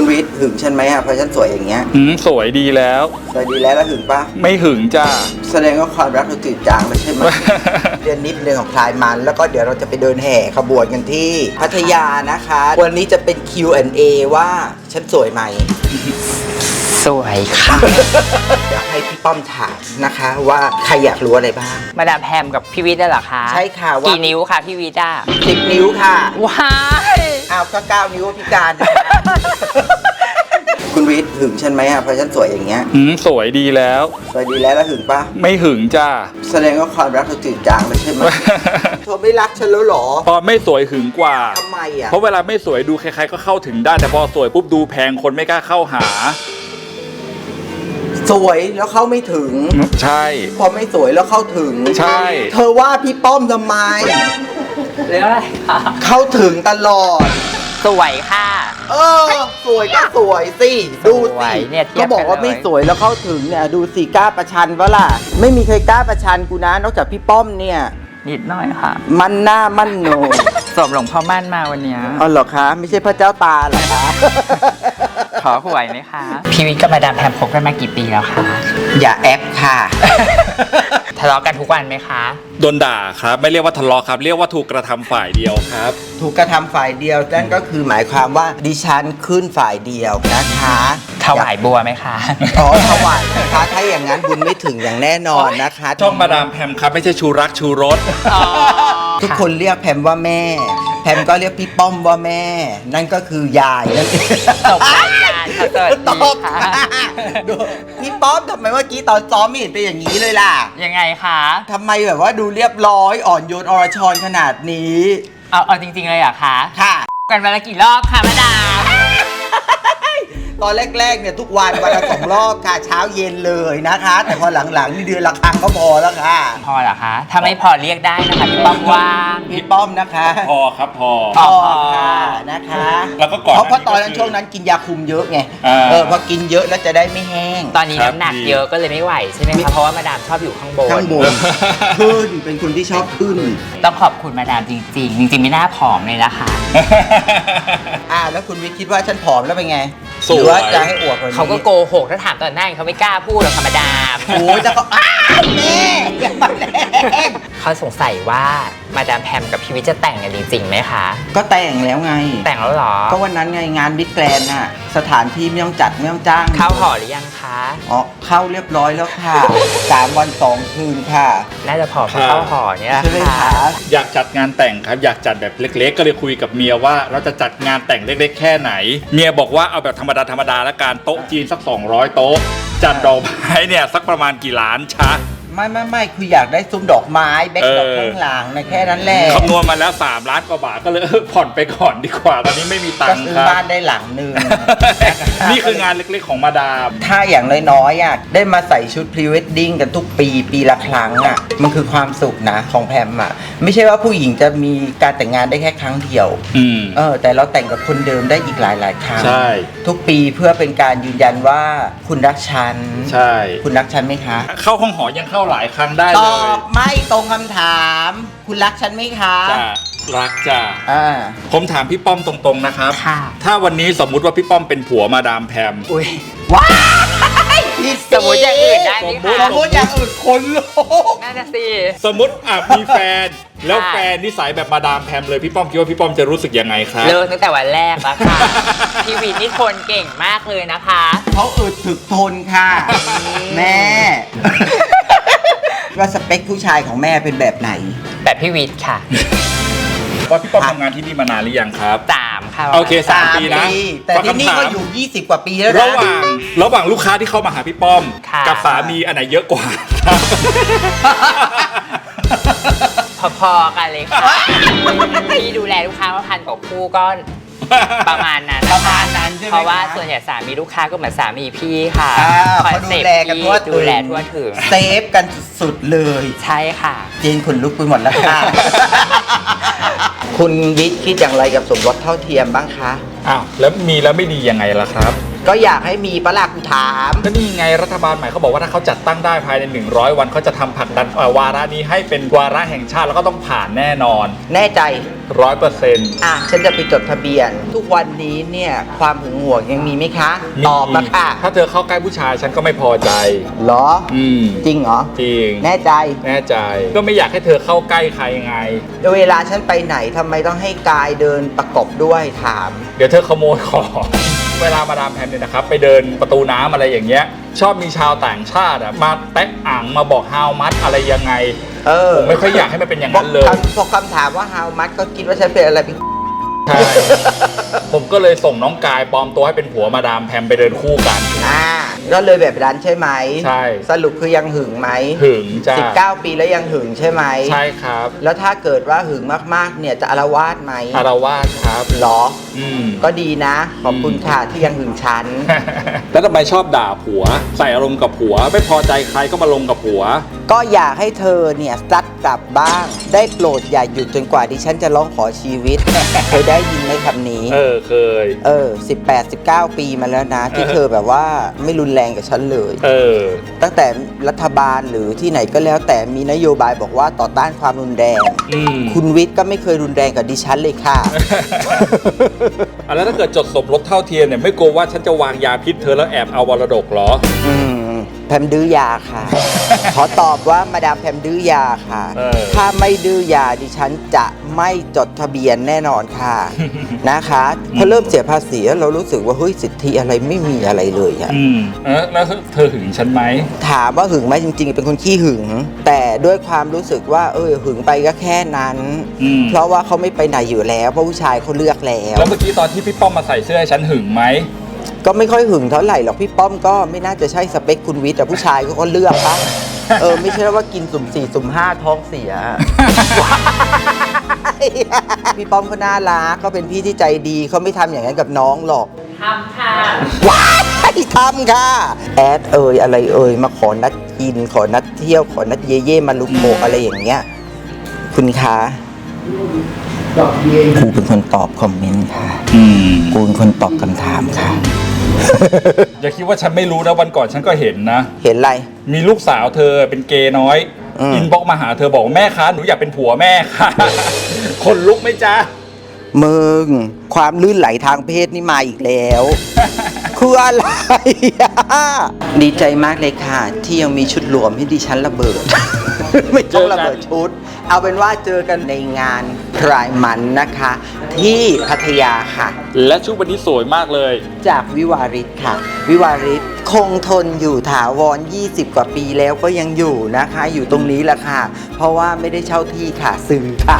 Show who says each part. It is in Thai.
Speaker 1: คุณวิทย์หึงฉันไหมอะเพราะฉันสวยอย่างเงี้ย
Speaker 2: อืมสวยดีแล้ว
Speaker 1: สวยดีแล้วแล้วหึงปะ
Speaker 2: ไม่หึงจ้า
Speaker 1: แสดงว่าความรักเราจืดจางแล้วใช่ไหม เดือนนี้เป็นเดือนของพลายมัน แล้วก็เดี๋ยวเราจะไปเดินแห่ขบวนกันที่พัทยานะคะ วันนี้จะเป็น Q&A ว่าฉันสวยไหม
Speaker 3: สวยค่ะ
Speaker 1: อยากให้พี่ป้อมถามนะคะ ว่าใครอยากรู้อะไรบ้าง
Speaker 3: มาดามแพมกับพี่วิทย์ได้เหรอคะ
Speaker 1: ใช่ค่ะว่า
Speaker 3: กี่นิ้วค่ะพี่วิทย์อะ
Speaker 1: สิบนิ้วค่ะ
Speaker 3: ว้าย
Speaker 1: อ้าวก็เก้านิ้วพิการนะคะคุณวิทย์ หึงฉันไหมอะเพราะฉันสวยอย่างเงี้ย
Speaker 2: อืมสวยดีแล้ว
Speaker 1: สวยดีแล้วแล้วหึงปะ
Speaker 2: ไม่หึงจ้า
Speaker 1: แสดงว่าความรักเราจืดจางแล้วใช่ไหม เธอไม่รักฉันแล้วเหรอ
Speaker 2: พอไม่สวยหึงกว่า
Speaker 1: ทำไมอะ
Speaker 2: เพราะเวลาไม่สวยดูใครๆก็เข้าถึงได้แต่พอสวยปุ๊บดูแพงคนไม่กล้าเข้าหา
Speaker 1: สวยแล้วเข้าไม่ถึง
Speaker 2: ใช่
Speaker 1: พอไม่สวยแล้วเข้าถึง
Speaker 2: ใช่
Speaker 1: เธอว่าพี่ป้อมทำไม
Speaker 3: เรื่องอะไรคะ
Speaker 1: เข้าถึงตลอด
Speaker 3: สวยค่ะ
Speaker 1: เออ สวยก็สวยสิ ดู
Speaker 3: สว
Speaker 1: สิ
Speaker 3: ยเนี่ยเทีย
Speaker 1: ก็
Speaker 3: บกัน
Speaker 1: บอกว่า
Speaker 3: เลย
Speaker 1: ไม่สวยแล้วเข้าถึงเนี่ย ดูสิกล้าประชันวะล่ะ ไม่มีใครกล้าประชันกูนะ นอกจากพี่ป้อมเนี่ย
Speaker 3: นิดหน่อยค่ะ
Speaker 1: มันหน้ามันโหน
Speaker 3: สวมหลวงพ่อมั่นมาวันเนี้ย
Speaker 1: อ๋อเหรอคะ ไม่ใช่พระเจ้าตาเหรอคะ
Speaker 3: ข อหวยไหมคะพี่วิทย์กับมาดามแพมคบกันมากี่ปีแล้วคะ
Speaker 1: อย่าแอปค่ะ
Speaker 3: ทะเลาะกันทุกวันไหมคะ
Speaker 2: โดนด่าครับ ไม่เรียกว่าทะเลาะครับ เรียกว่าถูกกระทำฝ่ายเดียวครับ
Speaker 1: ถูกกระทำฝ่ายเดียวนั่นก็คือหมายความว่าดิฉันขึ้นฝ่ายเดียวนะคะ
Speaker 3: ถวายบัวไหมคะ
Speaker 1: อ๋อถวายนะคะถ้าอย่างนั้นบุญไม่ถึงอย่างแน่นอนนะคะ
Speaker 2: ช่องมาดามแพมครับ ไม่ใช่ชูรักชูรส
Speaker 1: ทุกคนเรียกแพมว่าแม่ แพมก็เรียกพี่ป้อมว่าแม่ นั่นก็คือยายนั่นเอง
Speaker 3: ตกรายการค่ะสวัส
Speaker 1: ต
Speaker 3: ดี
Speaker 1: บ
Speaker 3: ค่ะ
Speaker 1: ดูพี่ป้อมทำไมเมื่อกี้ตอนซ้อมไม่เห็นเป็นอย่างนี้เลยล่ะ
Speaker 3: ยังไงคะ
Speaker 1: ทำไมแบบว่าดูเรียบร้อยอ่อนโยนอรชรขนาดนี้
Speaker 3: เอาเอาจริงๆเลยเหรอะคะ
Speaker 1: ค่ะ
Speaker 3: กันวันละกี่รอบคะมาดาม
Speaker 1: ตอนแรกๆเนี่ยทุกวันวันละสองรอบค่ะเช้าเย็นเลยนะคะ แต่พอหลังๆนี่เดือนละครั้งก็พอแล้วค่ะ
Speaker 3: พอเหรอคะถ้าไม่พอเรียกได้นะคะพี่ป้อมว่าง
Speaker 1: พี่ป้อมนะคะ
Speaker 2: พอครับพอ
Speaker 1: พอค่ะนะคะ
Speaker 2: แล้วก็ก่อน
Speaker 1: เพราะเพราะตอนนั้น
Speaker 2: ก็คือ
Speaker 1: ช่วงนั้นกินยาคุมเยอะไง
Speaker 2: อ่า
Speaker 1: เออพอกินเยอะแล้วจะได้ไม่แห้ง
Speaker 3: ตอนนี้
Speaker 2: ครับ
Speaker 3: น้ำหนัก
Speaker 2: ดี
Speaker 3: เยอะก็เลยไม่ไหวใช่ไหมคะเพราะว่ามาดามชอบอยู่ข้างบน
Speaker 1: ข้างบนขึ้นเป็นคนที่ชอบขึ้น
Speaker 3: ต้องขอบคุณมาดามจริง ๆ จริงๆไม่น่าผอมเลยนะคะ
Speaker 1: อ่า แล้วคุณวิทย์คิดว่าฉันผอมแล้วเป็นไง
Speaker 2: สวย
Speaker 1: หรือว่าจะให้อวดกว่านี้
Speaker 3: เขาก็โกหกถ้าถามตอนหน้าเขาไม่กล้าพูดหรอกค่ะมาดาม
Speaker 1: โอ้ยจะก็อ้าว แม่อย่ามาแรง
Speaker 3: เขาสงสัยว่ามาดามแพมกับพี่วิทย์จะแต่งกันจริงๆไหมคะ
Speaker 1: ก็แต่งแล้วไง
Speaker 3: แต่งแล้วเหรอ
Speaker 1: ก็วันนั้นไงงานบิ๊กแกรนน่ะ สถานที่ไม่ต้องจัดไม่ต้องจ้าง
Speaker 3: เข้าหอหรือยังคะ
Speaker 1: อ๋อเข้าเรียบร้อยแล้วค่ะสามวันสองคืนค่ะ
Speaker 3: น่าจะพอเพราะเข้าหอเนี่ยแหละ
Speaker 1: ใช่ไหม
Speaker 3: ค่ะ
Speaker 1: คะ
Speaker 2: อยากจัดงานแต่งครับอยากจัดแบบเล็ก ๆ ก็เลยคุยกับเมียว่าเราจะจัดงานแต่งเล็ก ๆ แค่ไหน เมียบอกว่าเอาแบบธรรมดาธรรมดาละกันโต๊ะจีนสัก 200 โต๊ะ จัดดอกไม้เนี่ยสักประมาณกี่ล้านชะ
Speaker 1: ไม่ไม่ไม่คืออยากได้ซุ้มดอกไม้แบ็คดอก
Speaker 2: เออ
Speaker 1: ข้างหลังนะแค่นั้นแหละ
Speaker 2: คำนวณมาแล้ว 3 ล้านกว่าบาทก็เลยเออผ่อนไปก่อนดีกว่าตอนนี้ไม่มีตั
Speaker 1: ก็
Speaker 2: งค์
Speaker 1: ซื้อ
Speaker 2: ครับ
Speaker 1: บ้านได้หลังหนึ่ง
Speaker 2: นี่คืองานเล็กๆของมาดาม
Speaker 1: ถ้าอย่างน้อยๆอะได้มาใส่ชุดพรีเวดดิ้งกันทุกปีปีละครั้งอะมันคือความสุขนะของแพมอะไม่ใช่ว่าผู้หญิงจะมีการแต่งงานได้แค่ครั้งเดียว
Speaker 2: อืม
Speaker 1: เออแต่เราแต่งกับคนเดิมได้อีกหลายๆครั้ง
Speaker 2: ใช่
Speaker 1: ทุกปีเพื่อเป็นการยืนยันว่าคุณรักฉัน
Speaker 2: ใช่
Speaker 1: คุณรักฉันไหมคะ
Speaker 2: เข้าห้องหอยังเข้าหลายครั้งได้
Speaker 1: ต
Speaker 2: เล
Speaker 1: อยบไม่ตรงคำถาม คุณรักฉันไหมคะ
Speaker 2: จ้ารักจ้า
Speaker 1: อ่า
Speaker 2: ผมถามพี่ป้อมตรงๆนะครับ
Speaker 3: ค่ะ
Speaker 2: ถ้าวันนี้สมมุติว่าพี่ป้อมเป็นผัวมาดามแพม
Speaker 3: อุ้ย
Speaker 1: ว้ายผิด
Speaker 3: สมมติอย่างอื่นได้ไหม
Speaker 2: สมมุติ
Speaker 1: ส
Speaker 3: คะ
Speaker 1: มมติอย่างอื่นคนโลก
Speaker 3: น่าจะสิ
Speaker 2: สมมติอะมีแฟน แล้วแฟนนิสัยแบบมาดามแพมเลยพี่ป้อมคิดว่าพี่ป้อมจะรู้สึกยังไงครับ
Speaker 3: เลิกตั้งแต่วันแรกแล้วค่ะ พี่วินนี่คนเก่งมากเลยนะคะ
Speaker 1: เขาอึดถึกทนค่ะ แม่ ว่าสเปคผู้ชายของแม่เป็นแบบไหน
Speaker 3: แบบพี่วิทย์ค่ะ
Speaker 2: ว่าพี่ป้อมทำงานที่นี่มานานหรือยังครับ
Speaker 3: สามค่ะ
Speaker 2: โอเคสามปีนะ
Speaker 1: แต่ที่นี่
Speaker 2: ฟังคำถาม
Speaker 1: ก็อยู่ 20 กว่าปีแล้ว
Speaker 2: ระ
Speaker 1: นะ
Speaker 2: หว่างระหว่างลูกค้าที่เข้ามาหาพี่ป้อม
Speaker 3: ค่ะ
Speaker 2: กับสามีอันไหนเยอะกว่าครับ
Speaker 3: พอๆกันเลยค่ะพี่ดูแลลูกค้ามาพันกว่าคู่ก็ประมาณนั้น
Speaker 1: ช่ไหม
Speaker 3: เพราะว่า
Speaker 1: ค
Speaker 3: ส่วนใหญ่สามีลูกค้าก็เหมือนสามีพี่ค่ะ
Speaker 1: อ่า
Speaker 3: คอน
Speaker 1: เขาดู
Speaker 3: เซ็ปต์
Speaker 1: แลกันทั่วถึง
Speaker 3: ดูแลทั่วถึง
Speaker 1: เซฟกันสุดๆเลย
Speaker 3: ใช่ค่ะ
Speaker 1: เจนขนลุกไปหมดแล้วค่ะ คุณวิทย์คิดอย่างไรกับสมรสเท่าเทียมบ้างคะ
Speaker 2: อ้าวแล้วมีแล้วไม่ดียังไงล่ะครับ
Speaker 1: ก็อยากให้มีปะลากูถาม
Speaker 2: ก็นี่ไงรัฐบาลใหม่เขาบอกว่าถ้าเขาจัดตั้งได้ภายใน 100 วันเขาจะทำผลักดันเอ่อวาระนี้ให้เป็นวาระแห่งชาติแล้วก็ต้องผ่านแน่นอน
Speaker 1: แน่ใจ
Speaker 2: ร้อยเปอร์เซ็นต์
Speaker 1: อะ ฉันจะไปจดทะเบียน ทุกวันนี้เนี่ยความหึงหวงยังมีไหมคะ ตอบมาค่ะ
Speaker 2: ถ้าเธอเข้าใกล้ผู้ชายฉันก็ไม่พอใจ
Speaker 1: เหรอ
Speaker 2: อืม
Speaker 1: จริงเหรอ
Speaker 2: จริง
Speaker 1: แน่ใจ
Speaker 2: แน่ใจ ก็ไม่อยากให้เธอเข้าใกล้ใครไง
Speaker 1: เวลาฉันไปไหนทำไมต้องให้กายเดินประกบด้วยถาม
Speaker 2: เดี๋ยวเธอขโมยของ เวลามาดามแพมเนี่ยนะครับไปเดินประตูน้ำอะไรอย่างเงี้ย ชอบมีชาวต่างชาติอะมาแตะอ่างมาบอก how much อะไรยังไง
Speaker 1: เออ
Speaker 2: ผมไม่ค่อยอยากให้มันเป็นอย่างนั้นเลย
Speaker 1: พอคำพอคำถามว่า how much ก็คิดว่าฉันเป็นอะไรเป็น
Speaker 2: ใช่ผมก็เลยส่งน้องกายปลอมตัวให้เป็นผัวมาดามแพมไปเดินคู่กัน
Speaker 1: อ่าก็เลยแบบนั้นใช่ไหม
Speaker 2: ใช่
Speaker 1: สรุปคือยังหึงไหม
Speaker 2: หึงจ้า
Speaker 1: สิบเก้าปีแล้วยังหึงใช่ไหม
Speaker 2: ใช่ครับ
Speaker 1: แล้วถ้าเกิดว่าหึงมากๆเนี่ยจะอารวาสไหม
Speaker 2: อารวาสครับ
Speaker 1: หรอ
Speaker 2: อืม
Speaker 1: ก็ดีนะ ขอบคุณค่ะที่ยังหึงฉัน
Speaker 2: แล้วทำไมชอบด่าผัว ใส่อารมณ์กับผัว ไม่พอใจใครก็มาลงกับผัว
Speaker 1: ก็อยากให้เธอเนี่ยซัดกลับบ้าง ได้โปรดอย่าหยุดจนกว่าดิฉันจะร้องขอชีวิต เคยได้ยินไหมคำนี้
Speaker 2: เออเคย
Speaker 1: เออ 18 19 ปีมาแล้วนะ ที่เธอแบบว่าไม่รุนแรงกับฉันเลย
Speaker 2: เออ
Speaker 1: ตั้งแต่รัฐบาลหรือที่ไหนก็แล้ว แต่มีนโยบายบอกว่าต่อต้านความรุนแรง
Speaker 2: อืม
Speaker 1: คุณวิทย์ก็ไม่เคยรุนแรงกับดิฉันเลยค่ะ
Speaker 2: อะแล้วถ้าเกิดจดสมรสเท่าเทียมเนี่ยไม่กลัวว่าฉันจะวางยาพิษเธอแล้วแอบเอาวรดกเหรอ
Speaker 1: อืม แพมดื้อยาค่ะ ขอตอบว่ามาดามแพมดื้อยาค่ะ
Speaker 2: เออ
Speaker 1: ถ้าไม่ดื้อยาดิฉันจะไม่จดทะเบียนแน่นอนค่ะ นะคะพอเริ่มเสียภาษีแล้วเรารู้สึกว่าเฮ้ยสิทธิอะไรไม่มีอะไรเลยอะ
Speaker 2: อืมเออแล้วเธอหึงฉันไหม
Speaker 1: ถามว่าหึงไหมจริงๆ เป็นคนขี้หึง แต่ด้วยความรู้สึกว่า เออหึงไปก็แค่นั้น
Speaker 2: อืม
Speaker 1: เพราะว่าเขาไม่ไปไหนอยู่แล้ว เพราะผู้ชายเขาเลือกแล้ว
Speaker 2: แล้วเมื่อกี้ตอนที่พี่ป้อมมาใส่เสื้อให้ฉันหึงไหม
Speaker 1: ก็ไม่ค่อยหึงเท่าไหร่หรอกพี่ป้อมก็ไม่น่าจะใช่สเปคคุณวิทย์แต่ผู้ชายเขาก็เลือกปะเออไม่ใช่ว่ากินสุ่มสี่สุ่มห้าท้องเสีย พี่ป้อมก็น่ารักก็เป็นพี่ที่ใจดีเขาไม่ทำอย่างนั้นกับน้องหรอก
Speaker 3: ทำค่ะ
Speaker 1: ว้ายทำค่ะ แอดเอ่ยอะไรเอ่ยมาขอนัดกิน ขอนัดเที่ยวขอนัดเย่เย่มาลุโกะอะไรอย่างเงี้ย คุณคะ กูเป็นคนตอบคอมเมนต์ค่ะ
Speaker 2: อืม
Speaker 1: กูเป็นคนตอบคำถามค่ะ
Speaker 2: อย่าคิดว่าฉันไม่รู้นะวันก่อนฉันก็เห็นนะ
Speaker 1: เห็นอะไร
Speaker 2: มีลูกสาวเธอเป็นเกย์น้อย
Speaker 1: อืม
Speaker 2: อินบ็อกมาหาเธอบอกว่าแม่คะหนูอยากเป็นผัวแม่ค่ะ คนลุกไหมจ๊ะ
Speaker 1: มึง ความลื่นไหลทางเพศนี่มาอีกแล้ว คืออะไรอะดีใจมากเลยค่ะ ที่ยังมีชุดรวมให้ดิฉันระเบิด ไม่ต้องระเบิดชุด เอาเป็นว่าเจอกันในงาน พรายมันนะคะ ที่พัทยาค่ะ
Speaker 2: และชุดวันนี้สวยมากเลย
Speaker 1: จากวิวาริศค่ะ วิวาริศคงทนอยู่ถาวร 20 กว่าปีแล้วก็ยังอยู่นะคะ อยู่ตรงนี้แหละค่ะ เพราะว่าไม่ได้เช่าที่ค่ะ ซื้อค่ะ